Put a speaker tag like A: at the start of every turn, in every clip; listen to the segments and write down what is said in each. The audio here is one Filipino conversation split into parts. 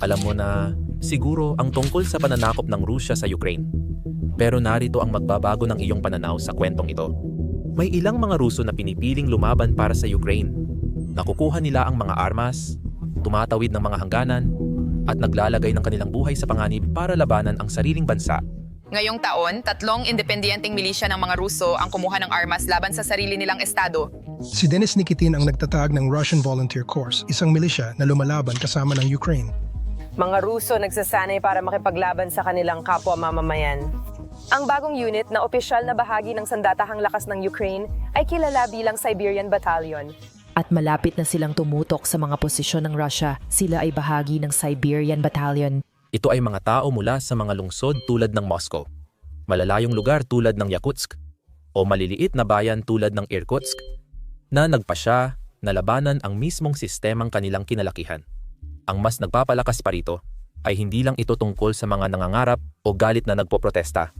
A: Alam mo na siguro ang tungkol sa pananakop ng Rusya sa Ukraine. Pero narito ang magbabago ng iyong pananaw sa kwentong ito. May ilang mga Ruso na pinipiling lumaban para sa Ukraine. Nakukuha nila ang mga armas, tumatawid ng mga hangganan, at naglalagay ng kanilang buhay sa panganib para labanan ang sariling bansa.
B: Ngayong taon, tatlong independenteng milisya ng mga Ruso ang kumuha ng armas laban sa sarili nilang estado.
C: Si Denis Nikitin ang nagtatag ng Russian Volunteer Corps, isang milisya na lumalaban kasama ng Ukraine.
D: Mga Ruso nagsasanay para makipaglaban sa kanilang kapwa mamamayan. Ang bagong unit na opisyal na bahagi ng sandatahang lakas ng Ukraine ay kilala bilang Siberian Battalion.
E: At malapit na silang tumutok sa mga posisyon ng Russia, sila ay bahagi ng Siberian Battalion.
A: Ito ay mga tao mula sa mga lungsod tulad ng Moscow, malalayong lugar tulad ng Yakutsk, o maliliit na bayan tulad ng Irkutsk, na nagpasya na labanan ang mismong sistemang kanilang kinalakihan. Ang mas nagpapalakas pa rito ay hindi lang ito tungkol sa mga nangangarap o galit na nagpoprotesta.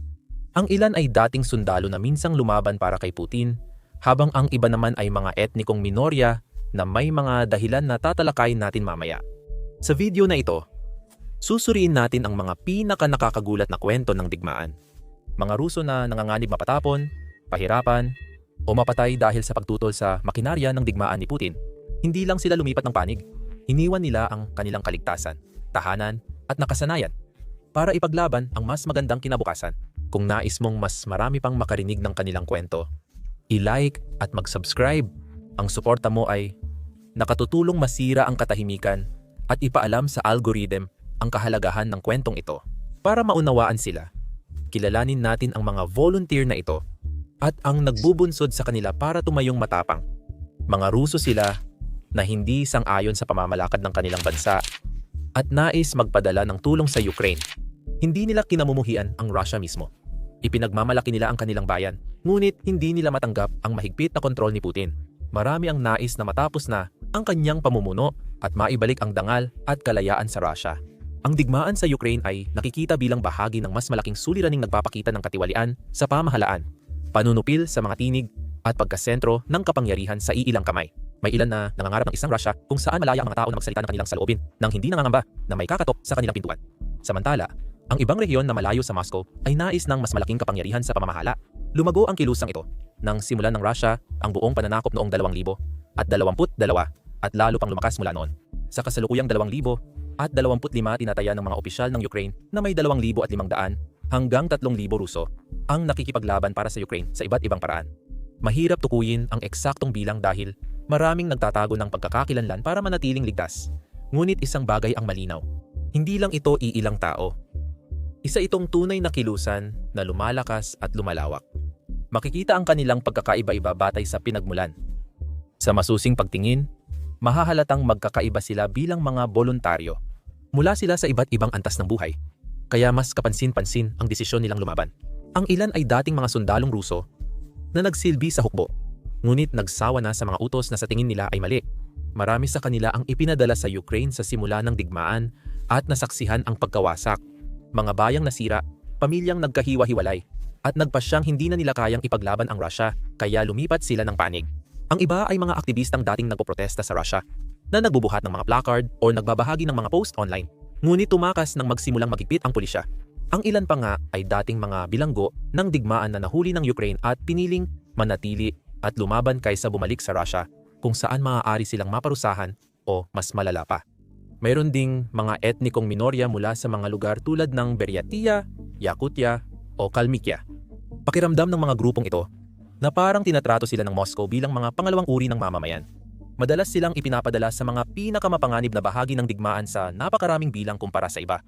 A: Ang ilan ay dating sundalo na minsang lumaban para kay Putin, habang ang iba naman ay mga etnikong minorya na may mga dahilan na tatalakayin natin mamaya. Sa video na ito, susuriin natin ang mga pinaka nakakagulat na kwento ng digmaan. Mga Ruso na nanganganib mapatapon, pahirapan, o mapatay dahil sa pagtutol sa makinarya ng digmaan ni Putin. Hindi lang sila lumipat ng panig, iniwan nila ang kanilang kaligtasan, tahanan, at nakasanayan para ipaglaban ang mas magandang kinabukasan. Kung nais mong mas marami pang makarinig ng kanilang kwento, i-like at mag-subscribe. Ang suporta mo ay nakatutulong masira ang katahimikan at ipaalam sa algorithm ang kahalagahan ng kwentong ito. Para maunawaan sila, kilalanin natin ang mga volunteer na ito at ang nagbubunsod sa kanila para tumayong matapang. Mga Ruso sila na hindi sang-ayon sa pamamalakad ng kanilang bansa at nais magpadala ng tulong sa Ukraine. Hindi nila kinamumuhian ang Russia mismo. Ipinagmamalaki nila ang kanilang bayan, ngunit hindi nila matanggap ang mahigpit na kontrol ni Putin. Marami ang nais na matapos na ang kanyang pamumuno at maibalik ang dangal at kalayaan sa Russia. Ang digmaan sa Ukraine ay nakikita bilang bahagi ng mas malaking suliraning nagpapakita ng katiwalian sa pamahalaan, panunupil sa mga tinig at pagkasentro ng kapangyarihan sa iilang kamay. May ilan na nangangarap ng isang Russia kung saan malaya ang mga tao na magsalita ng kanilang saloobin nang hindi nangangamba na may kakatok sa kanilang pintuan. Samantala, ang ibang rehiyon na malayo sa Moscow ay nais ng mas malaking kapangyarihan sa pamamahala. Lumago ang kilusang ito nang simulan ng Russia ang buong pananakop noong 2000 at 22 at lalo pang lumakas mula noon. Sa kasalukuyang 2000 at 25 tinataya ng mga opisyal ng Ukraine na may 2,500 hanggang 3,000 Ruso ang nakikipaglaban para sa Ukraine sa iba't ibang paraan. Mahirap tukuyin ang eksaktong bilang dahil maraming nagtatago ng pagkakakilanlan para manatiling ligtas. Ngunit isang bagay ang malinaw. Hindi lang ito iilang tao. Isa itong tunay na kilusan na lumalakas at lumalawak. Makikita ang kanilang pagkakaiba-iba batay sa pinagmulan. Sa masusing pagtingin, mahahalatang magkakaiba sila bilang mga voluntaryo. Mula sila sa iba't ibang antas ng buhay, kaya mas kapansin-pansin ang desisyon nilang lumaban. Ang ilan ay dating mga sundalong Ruso na nagsilbi sa hukbo, ngunit nagsawa na sa mga utos na sa tingin nila ay mali. Marami sa kanila ang ipinadala sa Ukraine sa simula ng digmaan at nasaksihan ang pagkawasak. Mga bayang nasira, pamilyang nagkahiwa-hiwalay, at nagpasyang hindi na nila kayang ipaglaban ang Russia kaya lumipat sila ng panig. Ang iba ay mga aktivistang dating nagpoprotesta sa Russia na nagbubuhat ng mga placard o nagbabahagi ng mga post online. Ngunit tumakas nang magsimulang magigpit ang pulisya. Ang ilan pa nga ay dating mga bilanggo ng digmaan na nahuli ng Ukraine at piniling manatili at lumaban kaysa bumalik sa Russia kung saan maaari silang maparusahan o mas malala pa. Mayroon ding mga etnikong minorya mula sa mga lugar tulad ng Buryatia, Yakutia o Kalmykia. Pakiramdam ng mga grupong ito na parang tinatrato sila ng Moscow bilang mga pangalawang uri ng mamamayan. Madalas silang ipinapadala sa mga pinakamapanganib na bahagi ng digmaan sa napakaraming bilang kumpara sa iba.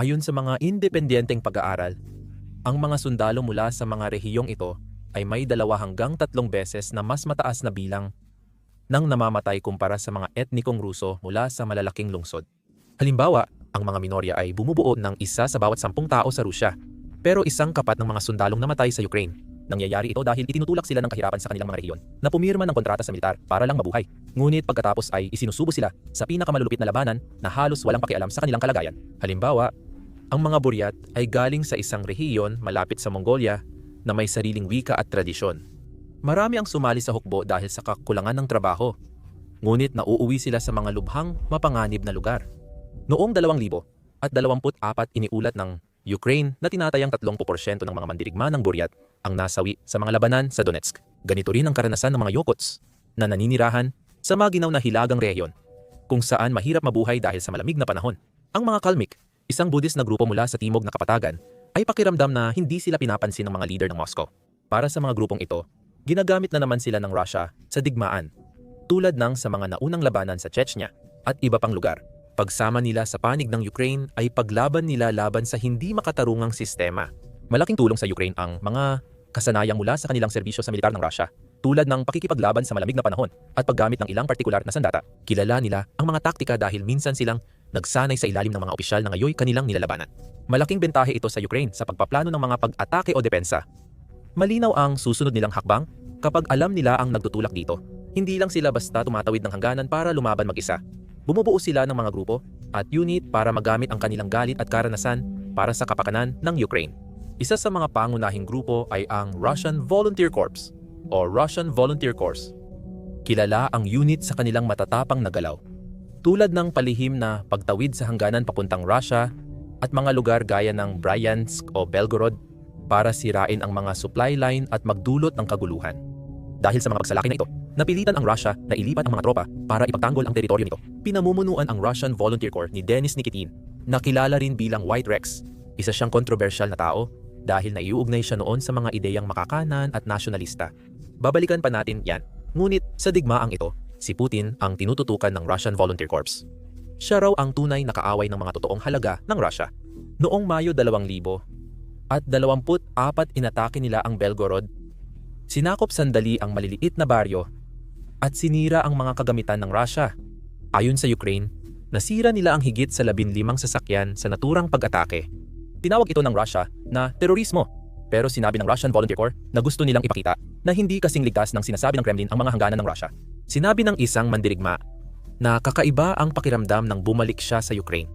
A: Ayon sa mga independenteng pag-aaral, ang mga sundalo mula sa mga rehiyong ito ay may dalawa hanggang tatlong beses na mas mataas na bilang ng namamatay kumpara sa mga etnikong Ruso mula sa malalaking lungsod. Halimbawa, ang mga minorya ay bumubuo ng isa sa bawat sampung tao sa Rusya, pero isang kapat ng mga sundalong namatay sa Ukraine. Nangyayari ito dahil itinutulak sila ng kahirapan sa kanilang mga rehiyon na pumirma ng kontrata sa militar para lang mabuhay. Ngunit pagkatapos ay isinusubo sila sa pinakamalulupit na labanan na halos walang pakialam sa kanilang kalagayan. Halimbawa, ang mga Buryat ay galing sa isang rehiyon malapit sa Mongolia na may sariling wika at tradisyon. Marami ang sumali sa hukbo dahil sa kakulangan ng trabaho. Ngunit nauuwi sila sa mga lubhang mapanganib na lugar. Noong 2000 at 24 iniulat ng Ukraine na tinatayang 30% ng mga mandirigma ng Buryat ang nasawi sa mga labanan sa Donetsk. Ganito rin ang karanasan ng mga Yokots na naninirahan sa maginaw na hilagang rehiyon kung saan mahirap mabuhay dahil sa malamig na panahon. Ang mga Kalmyk, isang Buddhist na grupo mula sa timog na kapatagan, ay pakiramdam na hindi sila pinapansin ng mga leader ng Moscow. Para sa mga grupong ito, ginagamit na naman sila ng Russia sa digmaan, tulad ng sa mga naunang labanan sa Chechnya at iba pang lugar. Pagsama nila sa panig ng Ukraine ay paglaban nila laban sa hindi makatarungang sistema. Malaking tulong sa Ukraine ang mga kasanayang mula sa kanilang serbisyo sa militar ng Russia, tulad ng pakikipaglaban sa malamig na panahon at paggamit ng ilang partikular na sandata. Kilala nila ang mga taktika dahil minsan silang nagsanay sa ilalim ng mga opisyal na ngayoy kanilang nilalabanan. Malaking bentahe ito sa Ukraine sa pagpaplano ng mga pag-atake o depensa. Malinaw ang susunod nilang hakbang kapag alam nila ang nagtutulak dito. Hindi lang sila basta tumatawid ng hangganan para lumaban mag-isa. Bumubuo sila ng mga grupo at unit para magamit ang kanilang galit at karanasan para sa kapakanan ng Ukraine. Isa sa mga pangunahing grupo ay ang Russian Volunteer Corps o Russian Volunteer Corps. Kilala ang unit sa kanilang matatapang na galaw. Tulad ng palihim na pagtawid sa hangganan papuntang Russia at mga lugar gaya ng Bryansk o Belgorod para sirain ang mga supply line at magdulot ng kaguluhan. Dahil sa mga pagsalaki na ito, napilitan ang Russia na ilipat ang mga tropa para ipagtanggol ang teritoryo nito. Pinamumunuan ang Russian Volunteer Corps ni Denis Nikitin, na kilala rin bilang White Rex. Isa siyang kontrobersyal na tao dahil naiuugnay siya noon sa mga ideyang makakanan at nasyonalista. Babalikan pa natin yan. Ngunit sa digmaang ito, si Putin ang tinututukan ng Russian Volunteer Corps. Siya raw ang tunay na kaaway ng mga totoong halaga ng Russia. Noong Mayo 2000 at 24 inatake nila ang Belgorod, sinakop sandali ang maliliit na baryo at sinira ang mga kagamitan ng Russia. Ayon sa Ukraine, nasira nila ang higit sa 15 sasakyan sa naturang pag-atake. Tinawag ito ng Russia na terorismo, pero sinabi ng Russian Volunteer Corps na gusto nilang ipakita na hindi kasing ligtas ng sinasabi ng Kremlin ang mga hangganan ng Russia. Sinabi ng isang mandirigma na kakaiba ang pakiramdam nang bumalik siya sa Ukraine.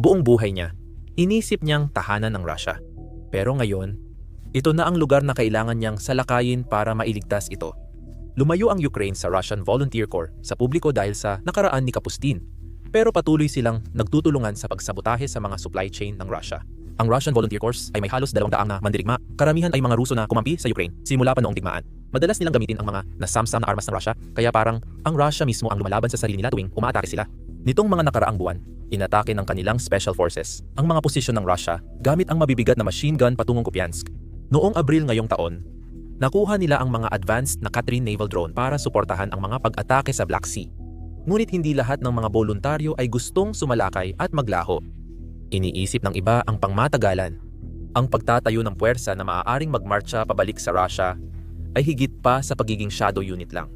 A: Buong buhay niya, inisip niyang tahanan ng Russia. Pero ngayon, ito na ang lugar na kailangan niyang salakayin para mailigtas ito. Lumayo ang Ukraine sa Russian Volunteer Corps sa publiko dahil sa nakaraan ni Kapustin. Pero patuloy silang nagtutulungan sa pagsabotahe sa mga supply chain ng Russia. Ang Russian Volunteer Corps ay may halos dalawang daang na mandirigma. Karamihan ay mga Ruso na kumampi sa Ukraine simula pa noong digmaan. Madalas nilang gamitin ang mga nasamsam na armas ng Russia kaya parang ang Russia mismo ang lumalaban sa sarili nila tuwing umaatake sila. Nitong mga nakaraang buwan, inatake ng kanilang special forces ang mga posisyon ng Russia gamit ang mabibigat na machine gun patungong Kupiansk. Noong Abril ngayong taon, nakuha nila ang mga advanced na Katrin naval drone para suportahan ang mga pag-atake sa Black Sea. Ngunit hindi lahat ng mga voluntaryo ay gustong sumalakay at maglaho. Iniisip ng iba ang pangmatagalan. Ang pagtatayo ng puwersa na maaaring magmarcha pabalik sa Russia ay higit pa sa pagiging shadow unit lang.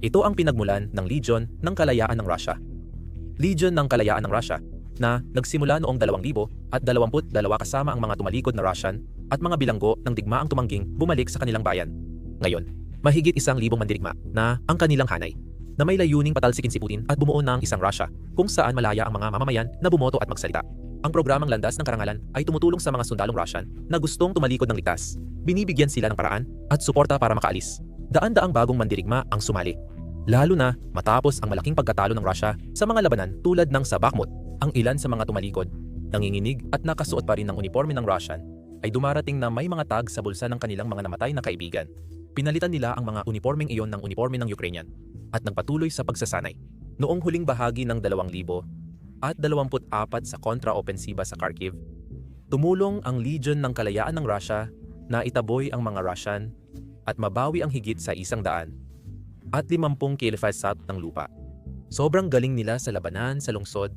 A: Ito ang pinagmulan ng Legion ng Kalayaan ng Russia. Legion ng Kalayaan ng Russia na nagsimula noong 2000 at 22 kasama ang mga tumalikod na Russian at mga bilanggo ng digmaang tumangging bumalik sa kanilang bayan. Ngayon, mahigit isang libong mandirigma na ang kanilang hanay na may layuning patalsikin si Putin at bumuo ng isang Russia kung saan malaya ang mga mamamayan na bumoto at magsalita. Ang programang Landas ng Karangalan ay tumutulong sa mga sundalong Russian na gustong tumalikod ng ligtas. Binibigyan sila ng paraan at suporta para makaalis. Daan-daang bagong mandirigma ang sumali. Lalo na matapos ang malaking pagkatalo ng Russia sa mga labanan tulad ng sa Bakhmut. Ang ilan sa mga tumalikod, nanginginig at nakasuot pa rin ng uniforme ng Russian ay dumarating na may mga tag sa bulsa ng kanilang mga namatay na kaibigan. Pinalitan nila ang mga uniformeng iyon ng uniforme ng Ukrainian at nagpatuloy sa pagsasanay. Noong huling bahagi ng 2000 at 24 sa kontra-opensiba sa Kharkiv, tumulong ang Legion ng Kalayaan ng Russia na itaboy ang mga Russian at mabawi ang higit sa isang daan at 50 kilofas south ng lupa. Sobrang galing nila sa labanan sa lungsod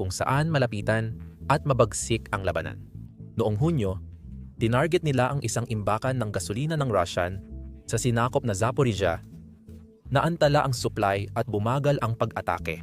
A: kung saan malapitan at mabagsik ang labanan. Noong Hunyo, tinarget nila ang isang imbakan ng gasolina ng Russian sa sinakop na Zaporizhia naantala ang supply at bumagal ang pag-atake.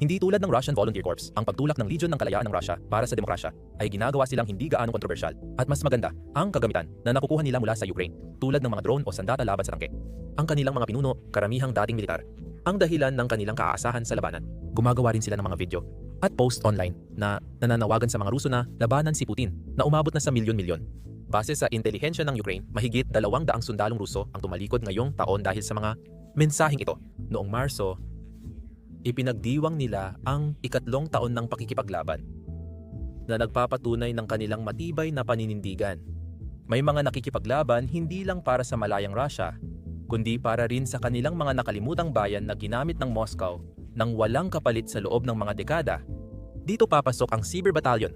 A: Hindi tulad ng Russian Volunteer Corps, ang pagtulak ng Legion ng Kalayaan ng Russia para sa demokrasya ay ginagawa silang hindi gaano kontrobersyal at mas maganda ang kagamitan na nakukuha nila mula sa Ukraine tulad ng mga drone o sandata laban sa tangke. Ang kanilang mga pinuno, karamihang dating militar, ang dahilan ng kanilang kaaasahan sa labanan. Gumagawa rin sila ng mga video at post online na nananawagan sa mga Ruso na labanan si Putin na umabot na sa milyon-milyon. Base sa intelihensya ng Ukraine, mahigit dalawang daang sundalong Ruso ang tumalikod ngayong taon dahil sa mga mensaheng ito. Noong Marso, ipinagdiwang nila ang ikatlong taon ng pakikipaglaban na nagpapatunay ng kanilang matibay na paninindigan. May mga nakikipaglaban hindi lang para sa malayang Russia, kundi para rin sa kanilang mga nakalimutang bayan na ginamit ng Moscow nang walang kapalit sa loob ng mga dekada. Dito papasok ang Sibir Battalion,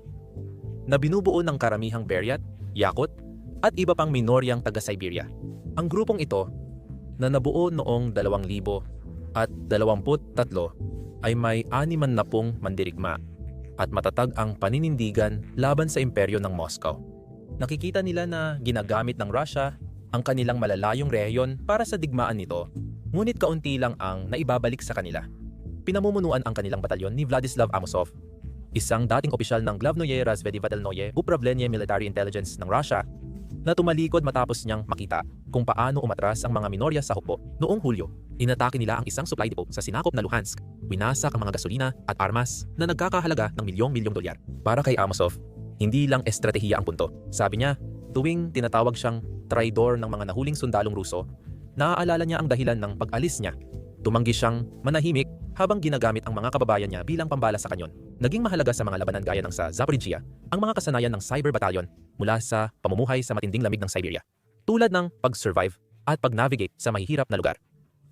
A: na binubuo ng karamihang Beryat, Yakut, at iba pang minoryang taga-Siberia. Ang grupong ito, na nabuo noong 2000 at 23 ay may animan na pong mandirigma at matatag ang paninindigan laban sa imperyo ng Moscow. Nakikita nila na ginagamit ng Russia ang kanilang malalayong rehiyon para sa digmaan nito, ngunit kaunti lang ang naibabalik sa kanila. Pinamumunuan ang kanilang batalyon ni Vladislav Amosov, isang dating opisyal ng Glavnoye Razvedivatelnoye Upravlenie Military Intelligence ng Russia na tumalikod matapos niyang makita kung paano umatras ang mga minorya sa hukbo. Noong Hulyo, inatake nila ang isang supply depot sa sinakop na Luhansk. Winasak ang mga gasolina at armas na nagkakahalaga ng milyong-milyong dolyar. Para kay Amosov, hindi lang estratehiya ang punto. Sabi niya, tuwing tinatawag siyang traidor ng mga nahuling sundalong Ruso, naaalala niya ang dahilan ng pag-alis niya. Tumanggi siyang manahimik habang ginagamit ang mga kababayan niya bilang pambala sa kanyon. Naging mahalaga sa mga labanan gaya ng sa Zaporizhia ang mga kasanayan ng Cyber Battalion mula sa pamumuhay sa matinding lamig ng Siberia. Tulad ng pag-survive at pag-navigate sa mahihirap na lugar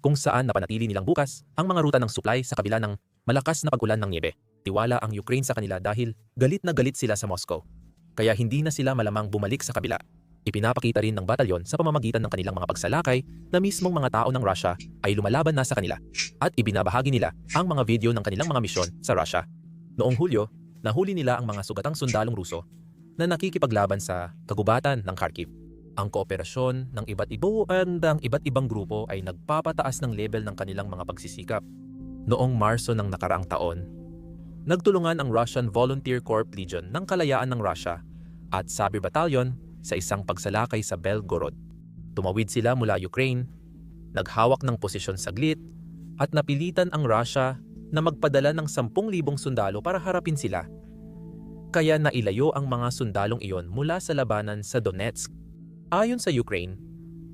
A: kung saan napanatili nilang bukas ang mga ruta ng supply sa kabila ng malakas na pag-ulan ng niebe. Tiwala ang Ukraine sa kanila dahil galit na galit sila sa Moscow. Kaya hindi na sila malamang bumalik sa kabila. Ipinapakita rin ng batalyon sa pamamagitan ng kanilang mga pagsalakay na mismong mga tao ng Russia ay lumalaban na sa kanila at ibinabahagi nila ang mga video ng kanilang mga misyon sa Russia. Noong Hulyo, nahuli nila ang mga sugatang sundalong Ruso na nakikipaglaban sa kagubatan ng Kharkiv. Ang kooperasyon ng iba't ibo and ang iba't ibang grupo ay nagpapataas ng level ng kanilang mga pagsisikap. Noong Marso ng nakaraang taon, nagtulungan ang Russian Volunteer Corps Legion ng Kalayaan ng Russia at Sabir Battalion sa isang pagsalakay sa Belgorod. Tumawid sila mula Ukraine, naghawak ng posisyon saglit, at napilitan ang Russia na magpadala ng 10,000 sundalo para harapin sila. Kaya nailayo ang mga sundalong iyon mula sa labanan sa Donetsk. Ayon sa Ukraine,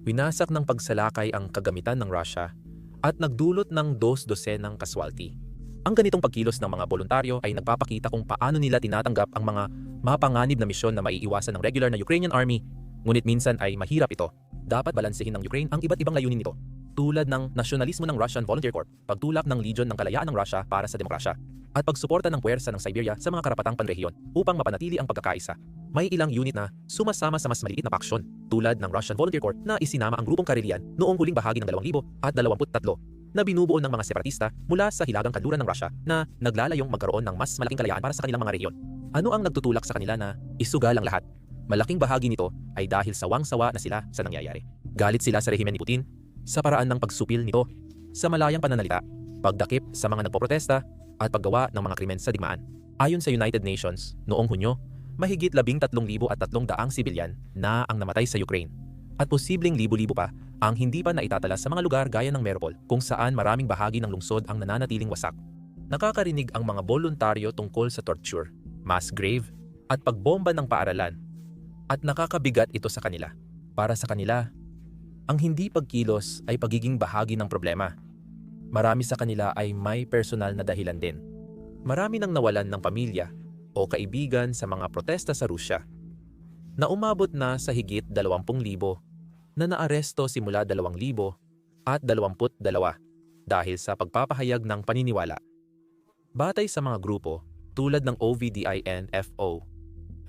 A: winasak ng pagsalakay ang kagamitan ng Russia at nagdulot ng dos dosenang kaswalti. Ang ganitong pagkilos ng mga voluntaryo ay nagpapakita kung paano nila tinatanggap ang mga mapanganib na misyon na maiiwasan ng regular na Ukrainian army, ngunit minsan ay mahirap ito. Dapat balansehin ng Ukraine ang iba't ibang layunin nito, tulad ng nasyonalismo ng Russian Volunteer Corps, pagtulak ng Legion ng Kalayaan ng Russia para sa demokrasya, at pagsuporta ng puwersa ng Siberia sa mga karapatang panrehiyon upang mapanatili ang pagkakaisa. May ilang unit na sumasama sa mas maliit na paksyon, tulad ng Russian Volunteer Corps na isinama ang grupong Karelian noong huling bahagi ng 2023 na binubuo ng mga separatista mula sa hilagang kanluran ng Russia na naglalayong magkaroon ng mas malaking kalayaan para sa kanilang mga rehiyon. Ano ang nagtutulak sa kanila na isugal ang lahat? Malaking bahagi nito ay dahil sawang-sawa na sila sa nangyayari. Galit sila sa rehimen ni Putin sa paraan ng pagsupil nito sa malayang pananalita, pagdakip sa mga nagpoprotesta at paggawa ng mga krimen sa digmaan. Ayon sa United Nations, noong Hunyo, mahigit 13,300 sibilyan na ang namatay sa Ukraine at posibleng libo-libo pa ang hindi pa naitatala sa mga lugar gaya ng Mariupol kung saan maraming bahagi ng lungsod ang nananatiling wasak. Nakakarinig ang mga voluntaryo tungkol sa torture, mass grave, at pagbomba ng paaralan. At nakakabigat ito sa kanila. Para sa kanila, ang hindi pagkilos ay pagiging bahagi ng problema. Marami sa kanila ay may personal na dahilan din. Marami nang nawalan ng pamilya o kaibigan sa mga protesta sa Rusya na umabot na sa higit 20,000 na naaresto simula 2,000 at 22 dahil sa pagpapahayag ng paniniwala. Batay sa mga grupo tulad ng OVDIN-FO,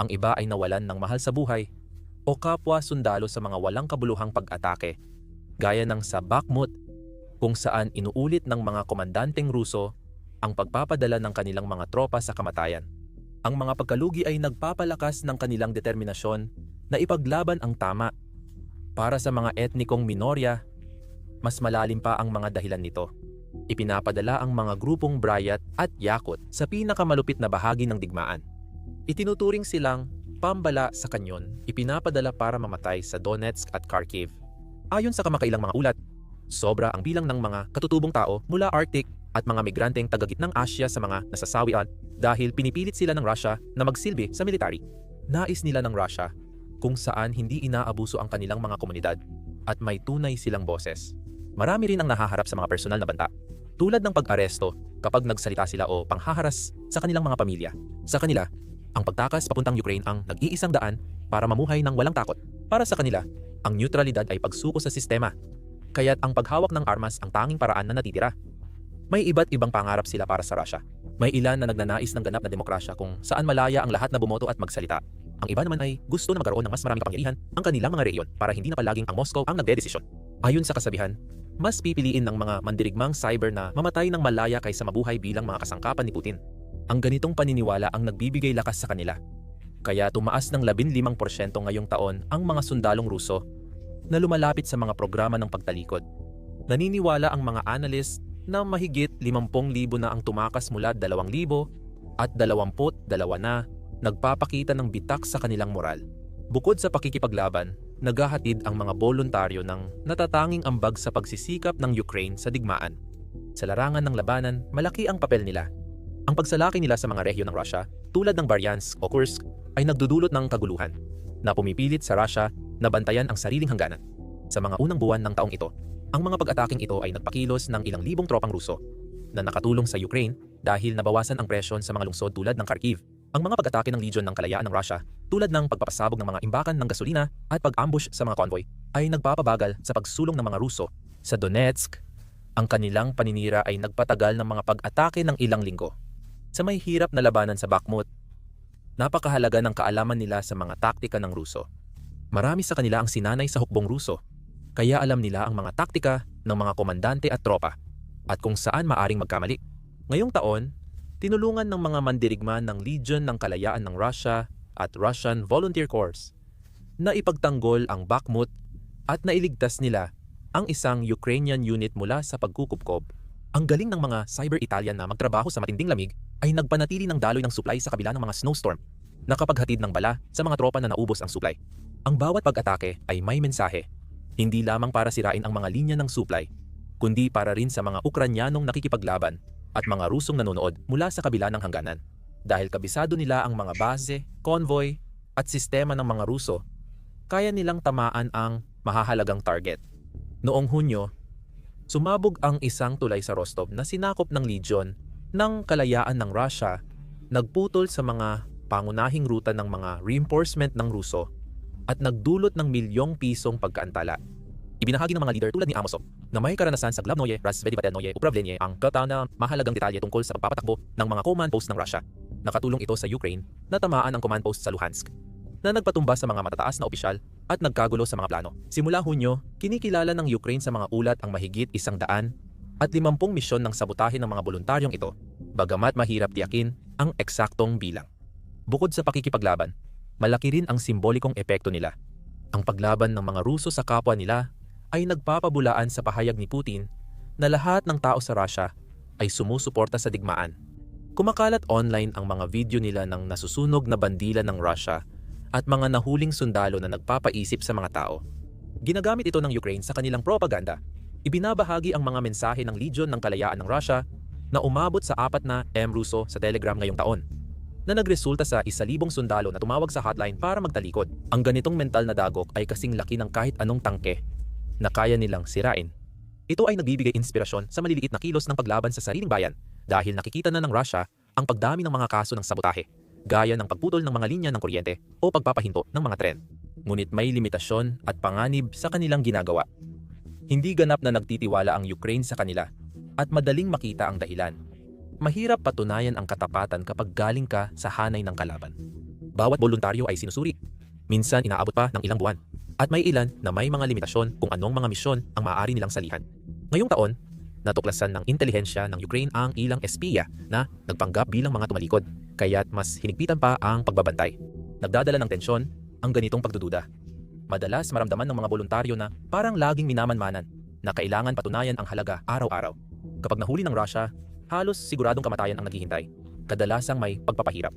A: ang iba ay nawalan ng mahal sa buhay o kapwa sundalo sa mga walang kabuluhang pag-atake gaya ng sa Bakhmut kung saan inuulit ng mga komandanteng Ruso ang pagpapadala ng kanilang mga tropa sa kamatayan. Ang mga pagkalugi ay nagpapalakas ng kanilang determinasyon na ipaglaban ang tama para sa mga etnikong minorya, mas malalim pa ang mga dahilan nito. Ipinapadala ang mga grupong Brayat at Yakut sa pinakamalupit na bahagi ng digmaan. Itinuturing silang pambala sa kanyon, ipinapadala para mamatay sa Donetsk at Kharkiv. Ayon sa kamakailang mga ulat, sobra ang bilang ng mga katutubong tao mula Arctic at mga migranteng tagagitnang Asya sa mga nasasawian dahil pinipilit sila ng Russia na magsilbi sa military. Nais nila ng Russia kung saan hindi inaabuso ang kanilang mga komunidad at may tunay silang boses. Marami rin ang nahaharap sa mga personal na banta. Tulad ng pag-aresto kapag nagsalita sila o panghaharas sa kanilang mga pamilya. Sa kanila, ang pagtakas papuntang Ukraine ang nag-iisang daan para mamuhay ng walang takot. Para sa kanila, ang neutralidad ay pagsuko sa sistema. Kaya't ang paghawak ng armas ang tanging paraan na natitira. May iba't ibang pangarap sila para sa Russia. May ilan na nagnanais ng ganap na demokrasya kung saan malaya ang lahat na bumoto at magsalita. Ang iba naman ay gusto na magkaroon ng mas maraming kapangyarihan ang kanilang mga rehiyon para hindi na palaging ang Moscow ang nagdedesisyon. Ayon sa kasabihan, mas pipiliin ng mga mandirigmang cyber na mamatay ng malaya kaysa mabuhay bilang mga kasangkapan ni Putin. Ang ganitong paniniwala ang nagbibigay lakas sa kanila. Kaya tumaas ng 15% ngayong taon ang mga sundalong Ruso na lumalapit sa mga programa ng pagtalikod. Naniniwala ang mga analyst na mahigit 50,000 na ang tumakas mula 2,000 at 22 na nagpapakita ng bitak sa kanilang moral. Bukod sa pakikipaglaban, naghahatid ang mga voluntaryo ng natatanging ambag sa pagsisikap ng Ukraine sa digmaan. Sa larangan ng labanan, malaki ang papel nila. Ang pagsalaki nila sa mga rehiyon ng Russia, tulad ng Bryansk o Kursk, ay nagdudulot ng kaguluhan na pumipilit sa Russia na bantayan ang sariling hangganan. Sa mga unang buwan ng taong ito, ang mga pag-ataking ito ay nagpakilos ng ilang libong tropang Ruso na nakatulong sa Ukraine dahil nabawasan ang presyon sa mga lungsod tulad ng Kharkiv. Ang mga pag-atake ng Legion ng Kalayaan ng Russia tulad ng pagpapasabog ng mga imbakan ng gasolina at pag-ambush sa mga convoy ay nagpapabagal sa pagsulong ng mga Ruso. Sa Donetsk, ang kanilang paninira ay nagpatagal ng mga pag-atake ng ilang linggo. Sa may hirap na labanan sa Bakhmut, napakahalaga ng kaalaman nila sa mga taktika ng Ruso. Marami sa kanila ang sinanay sa hukbong Ruso, kaya alam nila ang mga taktika ng mga komandante at tropa at kung saan maaring magkamali. Ngayong taon, tinulungan ng mga mandirigma ng Legion ng Kalayaan ng Russia at Russian Volunteer Corps na ipagtanggol ang Bakhmut at nailigtas nila ang isang Ukrainian unit mula sa pagkukupkob. Ang galing ng mga cyber Italian na magtrabaho sa matinding lamig ay nagpanatili ng daloy ng supply sa kabila ng mga snowstorm, nakapaghatid ng bala sa mga tropa na naubos ang supply. Ang bawat pag-atake ay may mensahe, hindi lamang para sirain ang mga linya ng supply, kundi para rin sa mga Ukranyanong nakikipaglaban at mga Rusong nanonood mula sa kabila ng hangganan. Dahil kabisado nila ang mga base, convoy, at sistema ng mga Ruso, kaya nilang tamaan ang mahahalagang target. Noong Hunyo, sumabog ang isang tulay sa Rostov na sinakop ng Legion ng kalayaan ng Russia, nagputol sa mga pangunahing ruta ng mga reinforcement ng Ruso at nagdulot ng milyong pisong pagkaantala. Ibinahagi ng mga leader tulad ni Amosov na may karanasan sa Glavnoye, Razvedivatelnoye, Upravlenie ang kataw na mahalagang detalye tungkol sa pagpapatakbo ng mga command post ng Russia. Nakatulong ito sa Ukraine na tamaan ang command post sa Luhansk na nagpatumba sa mga matataas na opisyal at nagkagulo sa mga plano. Simula Hunyo, kinikilala ng Ukraine sa mga ulat ang mahigit isang daan at limampung misyon ng sabotahe ng mga voluntaryong ito, bagamat mahirap tiyakin ang eksaktong bilang. Bukod sa pakikipaglaban, malaki rin ang simbolikong epekto nila. Ang paglaban ng mga Ruso sa kapwa nila ay nagpapabulaan sa pahayag ni Putin na lahat ng tao sa Russia ay sumusuporta sa digmaan. Kumakalat online ang mga video nila ng nasusunog na bandila ng Russia at mga nahuling sundalo na nagpapaisip sa mga tao. Ginagamit ito ng Ukraine sa kanilang propaganda. Ibinabahagi ang mga mensahe ng Legion ng Kalayaan ng Russia na umabot sa apat na M Ruso sa Telegram ngayong taon na nagresulta sa isa libong sundalo na tumawag sa hotline para magtalikod. Ang ganitong mental na dagok ay kasing laki ng kahit anong tangke na kaya nilang sirain. Ito ay nagbibigay inspirasyon sa maliliit na kilos ng paglaban sa sariling bayan dahil nakikita na ng Russia ang pagdami ng mga kaso ng sabotahe, gaya ng pagputol ng mga linya ng kuryente o pagpapahinto ng mga tren. Ngunit may limitasyon at panganib sa kanilang ginagawa. Hindi ganap na nagtitiwala ang Ukraine sa kanila at madaling makita ang dahilan. Mahirap patunayan ang katapatan kapag galing ka sa hanay ng kalaban. Bawat voluntaryo ay sinusuri. Minsan inaabot pa ng ilang buwan. At may ilan na may mga limitasyon kung anong mga misyon ang maaari nilang salihan. Ngayong taon, natuklasan ng intelihensya ng Ukraine ang ilang espiya na nagpanggap bilang mga tumalikod, kaya't mas hinigpitan pa ang pagbabantay. Nagdadala ng tensyon ang ganitong pagdududa. Madalas maramdaman ng mga voluntaryo na parang laging minamanmanan na kailangan patunayan ang halaga araw-araw. Kapag nahuli ng Russia, halos siguradong kamatayan ang naghihintay. Kadalasang may pagpapahirap.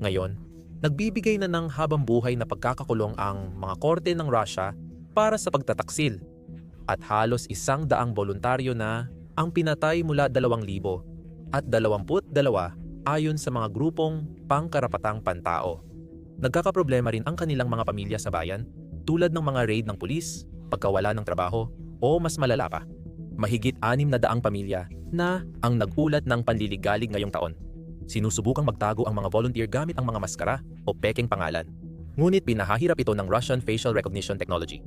A: Ngayon, nagbibigay na ng habang buhay na pagkakakulong ang mga korte ng Russia para sa pagtataksil at halos isang daang voluntaryo na ang pinatay mula 2,000 at 22 ayon sa mga grupong pangkarapatang pantao. Nagkakaproblema rin ang kanilang mga pamilya sa bayan tulad ng mga raid ng pulis, pagkawala ng trabaho o mas malala pa, Mahigit anim na daang pamilya na ang nagulat ng panliligalig ngayong taon. Sinusubukang magtago ang mga volunteer gamit ang mga maskara o pekeng pangalan. Ngunit pinahahirap ito ng Russian Facial Recognition Technology.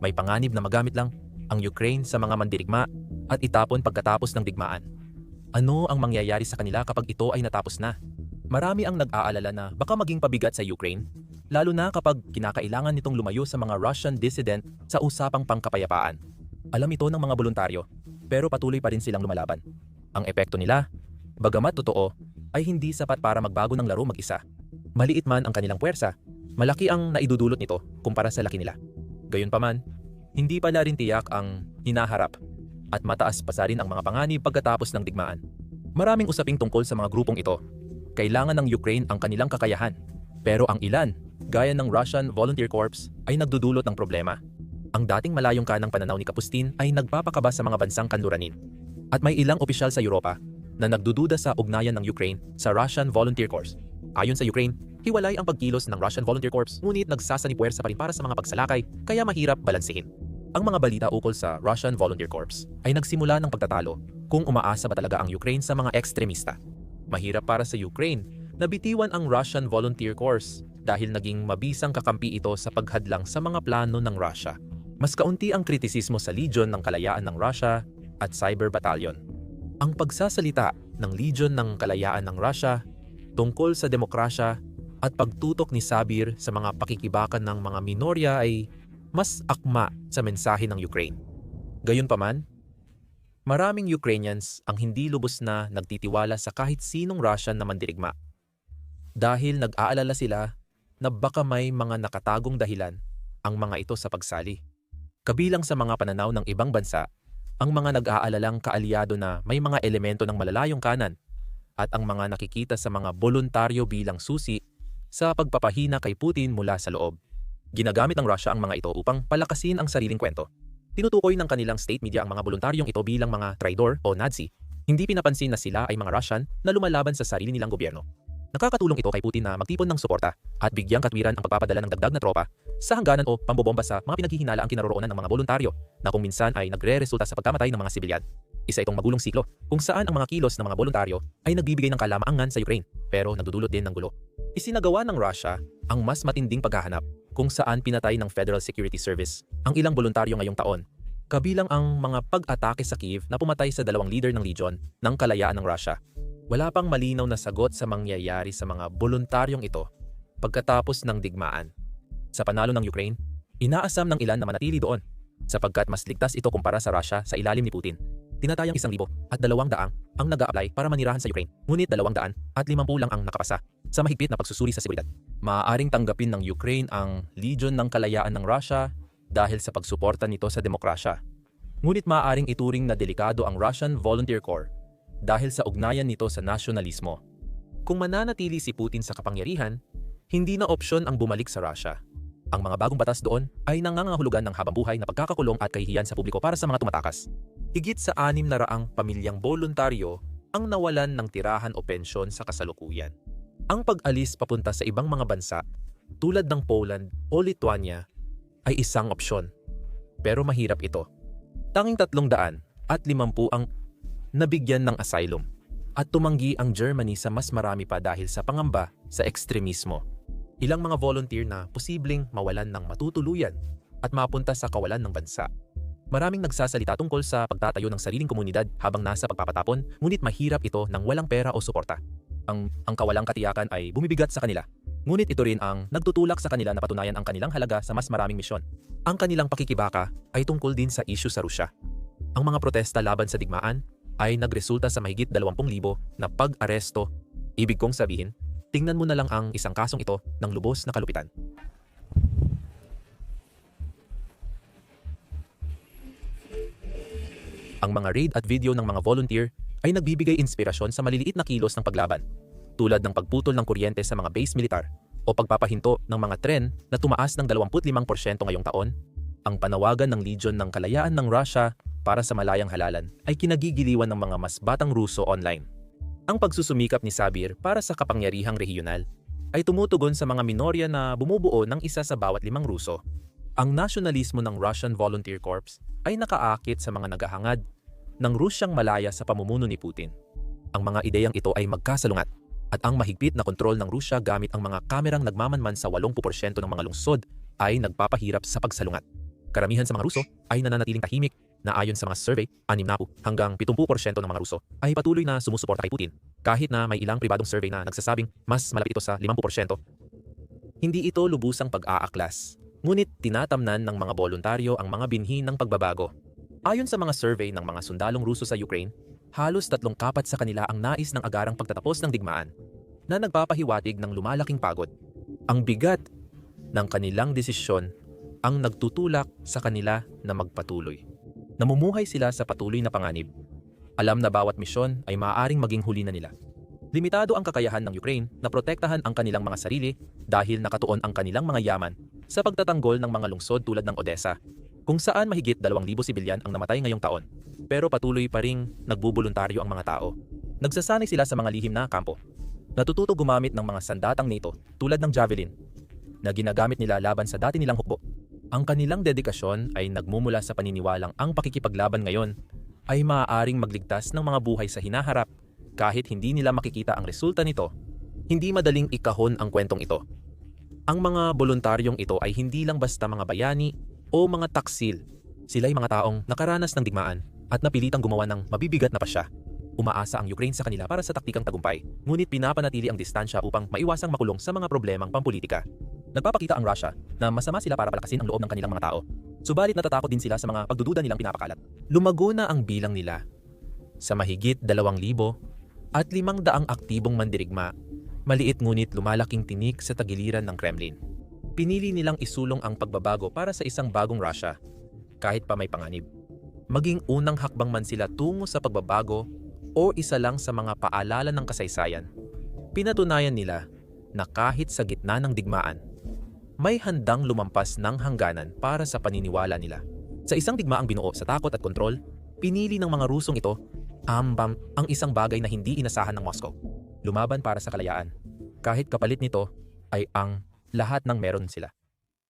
A: May panganib na magamit lang ang Ukraine sa mga mandirigma at itapon pagkatapos ng digmaan. Ano ang mangyayari sa kanila kapag ito ay natapos na? Marami ang nag-aalala na baka maging pabigat sa Ukraine, lalo na kapag kinakailangan nitong lumayo sa mga Russian dissident sa usapang pangkapayapaan. Alam ito ng mga voluntaryo, pero patuloy pa rin silang lumalaban. Ang epekto nila, bagamat totoo, ay hindi sapat para magbago ng laro mag-isa. Maliit man ang kanilang puwersa, malaki ang naidudulot nito kumpara sa laki nila. Gayunpaman, hindi pala rin tiyak ang hinaharap at mataas pa sa rin ang mga panganib pagkatapos ng digmaan. Maraming usaping tungkol sa mga grupong ito. Kailangan ng Ukraine ang kanilang kakayahan, pero ang ilan, gaya ng Russian Volunteer Corps, ay nagdudulot ng problema. Ang dating malayong kanang pananaw ni Kapustin ay nagpapakaba sa mga bansang kanluranin. At may ilang opisyal sa Europa na nagdududa sa ugnayan ng Ukraine sa Russian Volunteer Corps. Ayon sa Ukraine, hiwalay ang pagkilos ng Russian Volunteer Corps ngunit nagsasanipuwersa pa rin para sa mga pagsalakay kaya mahirap balansehin. Ang mga balita ukol sa Russian Volunteer Corps ay nagsimula ng pagtatalo kung umaasa ba talaga ang Ukraine sa mga ekstremista. Mahirap para sa Ukraine na bitiwan ang Russian Volunteer Corps dahil naging mabisang kakampi ito sa paghadlang sa mga plano ng Russia. Mas kaunti ang kritisismo sa Legion ng Kalayaan ng Russia at Cyber Battalion. Ang pagsasalita ng Legion ng Kalayaan ng Russia tungkol sa demokrasya at pagtutok ni Sabir sa mga pakikibakan ng mga minorya ay mas akma sa mensahe ng Ukraine. Gayunpaman, maraming Ukrainians ang hindi lubos na nagtitiwala sa kahit sinong Russian na mandirigma. Dahil nag-aalala sila na baka may mga nakatagong dahilan ang mga ito sa pagsali. Kabilang sa mga pananaw ng ibang bansa, ang mga nag-aalalang kaalyado na may mga elemento ng malalayong kanan at ang mga nakikita sa mga voluntaryo bilang susi sa pagpapahina kay Putin mula sa loob. Ginagamit ng Russia ang mga ito upang palakasin ang sariling kwento. Tinutukoy ng kanilang state media ang mga voluntaryong ito bilang mga traidor o Nazi. Hindi pinapansin na sila ay mga Russian na lumalaban sa sarili nilang gobyerno. Nakakatulong ito kay Putin na magtipon ng suporta at bigyang katwiran ang pagpapadala ng dagdag na tropa sa hangganan o pambobomba sa mga pinaghihinala ang kinaroroonan ng mga voluntaryo na kung minsan ay nagre-resulta sa pagkamatay ng mga sibilyan. Isa itong magulong siklo kung saan ang mga kilos ng mga voluntaryo ay nagbibigay ng kalamaangan sa Ukraine pero nagdudulot din ng gulo. Isinagawa ng Russia ang mas matinding paghahanap kung saan pinatay ng Federal Security Service ang ilang voluntaryo ngayong taon kabilang ang mga pag-atake sa Kiev na pumatay sa dalawang leader ng Legion ng kalayaan ng Russia. Wala pang malinaw na sagot sa mangyayari sa mga voluntaryong ito pagkatapos ng digmaan. Sa panalo ng Ukraine, inaasam ng ilan na manatili doon sapagkat mas ligtas ito kumpara sa Russia sa ilalim ni Putin. Tinatayang isang libo at dalawang daang ang nag apply para manirahan sa Ukraine, ngunit dalawang daan at limampu lang ang nakapasa sa mahigpit na pagsusuri sa seguridad. Maaaring tanggapin ng Ukraine ang Legion ng Kalayaan ng Russia dahil sa pagsuporta nito sa demokrasya. Ngunit maaaring ituring na delikado ang Russian Volunteer Corps dahil sa ugnayan nito sa nasyonalismo. Kung mananatili si Putin sa kapangyarihan, hindi na opsyon ang bumalik sa Russia. Ang mga bagong batas doon ay nangangahulugan ng habang buhay na pagkakakulong at kahihiyan sa publiko para sa mga tumatakas. Higit sa anim na raang pamilyang voluntaryo ang nawalan ng tirahan o pensyon sa kasalukuyan. Ang pag-alis papunta sa ibang mga bansa tulad ng Poland o Lithuania ay isang opsyon. Pero mahirap ito. Tanging tatlong daan at limampu ang nabigyan ng asylum at tumanggi ang Germany sa mas marami pa dahil sa pangamba sa ekstremismo. Ilang mga volunteer na posibleng mawalan ng matutuluyan at mapunta sa kawalan ng bansa. Maraming nagsasalita tungkol sa pagtatayo ng sariling komunidad habang nasa pagpapatapon, ngunit mahirap ito ng walang pera o suporta. Ang, ang kawalang katiyakan ay bumibigat sa kanila Ngunit ito rin ang nagtutulak sa kanila na patunayan ang kanilang halaga sa mas maraming misyon. Ang kanilang pakikibaka ay tungkol din sa isyu sa Rusya. Ang mga protesta laban sa digmaan ay nagresulta sa mahigit 20,000 na pag-aresto. Ibig kong sabihin, tingnan mo na lang ang isang kasong ito ng lubos na kalupitan. Ang mga raid at video ng mga volunteer ay nagbibigay inspirasyon sa maliliit na kilos ng paglaban tulad ng pagputol ng kuryente sa mga base militar o pagpapahinto ng mga tren na tumaas ng 25% ngayong taon, ang panawagan ng Legion ng Kalayaan ng Russia para sa malayang halalan ay kinagigiliwan ng mga mas batang Ruso online. Ang pagsusumikap ni Sabir para sa kapangyarihang rehiyonal ay tumutugon sa mga minorya na bumubuo ng isa sa bawat limang Ruso. Ang nasyonalismo ng Russian Volunteer Corps ay nakaakit sa mga naghahangad ng Rusyang malaya sa pamumuno ni Putin. Ang mga ideyang ito ay magkasalungat at ang mahigpit na kontrol ng Rusya gamit ang mga kamerang nagmamanman sa 80% ng mga lungsod ay nagpapahirap sa pagsalungat. Karamihan sa mga Ruso ay nananatiling tahimik na ayon sa mga survey, 6 na po hanggang 70% ng mga Ruso ay patuloy na sumusuporta kay Putin kahit na may ilang pribadong survey na nagsasabing mas malapit ito sa 50%. Hindi ito lubusang pag-aaklas, ngunit tinatamnan ng mga voluntaryo ang mga binhi ng pagbabago. Ayon sa mga survey ng mga sundalong Ruso sa Ukraine, halos tatlong kapat sa kanila ang nais ng agarang pagtatapos ng digmaan na nagpapahiwatig ng lumalaking pagod. Ang bigat ng kanilang desisyon ang nagtutulak sa kanila na magpatuloy. Namumuhay sila sa patuloy na panganib. Alam na bawat misyon ay maaaring maging huli na nila. Limitado ang kakayahan ng Ukraine na protektahan ang kanilang mga sarili dahil nakatuon ang kanilang mga yaman sa pagtatanggol ng mga lungsod tulad ng Odessa, kung saan mahigit 2,000 sibilyan ang namatay ngayong taon. Pero patuloy pa ring nagbubuluntaryo ang mga tao. Nagsasanay sila sa mga lihim na kampo. Natututo gumamit ng mga sandatang NATO tulad ng Javelin na ginagamit nila laban sa dati nilang hukbo. Ang kanilang dedikasyon ay nagmumula sa paniniwalang ang pakikipaglaban ngayon ay maaaring magligtas ng mga buhay sa hinaharap kahit hindi nila makikita ang resulta nito. Hindi madaling ikahon ang kwentong ito. Ang mga voluntaryong ito ay hindi lang basta mga bayani o mga taksil. Sila ay mga taong nakaranas ng digmaan at napilitang gumawa ng mabibigat na pasya. Umaasa ang Ukraine sa kanila para sa taktikang tagumpay, ngunit pinapanatili ang distansya upang maiwasang makulong sa mga problemang pampolitika. Nagpapakita ang Russia na masama sila para palakasin ang loob ng kanilang mga tao. Subalit natatakot din sila sa mga pagdududa nilang pinapakalat. Lumago na ang bilang nila sa mahigit 2,000 at 500 aktibong mandirigma, maliit ngunit lumalaking tinik sa tagiliran ng Kremlin. Pinili nilang isulong ang pagbabago para sa isang bagong Russia, kahit pa may panganib. Maging unang hakbang man sila tungo sa pagbabago o isa lang sa mga paalala ng kasaysayan, pinatunayan nila na kahit sa gitna ng digmaan, may handang lumampas ng hangganan para sa paniniwala nila. Sa isang digmaang binuo sa takot at kontrol, pinili ng mga Rusong ito ambam ang isang bagay na hindi inasahan ng Moscow. Lumaban para sa kalayaan. Kahit kapalit nito ay ang lahat ng meron sila.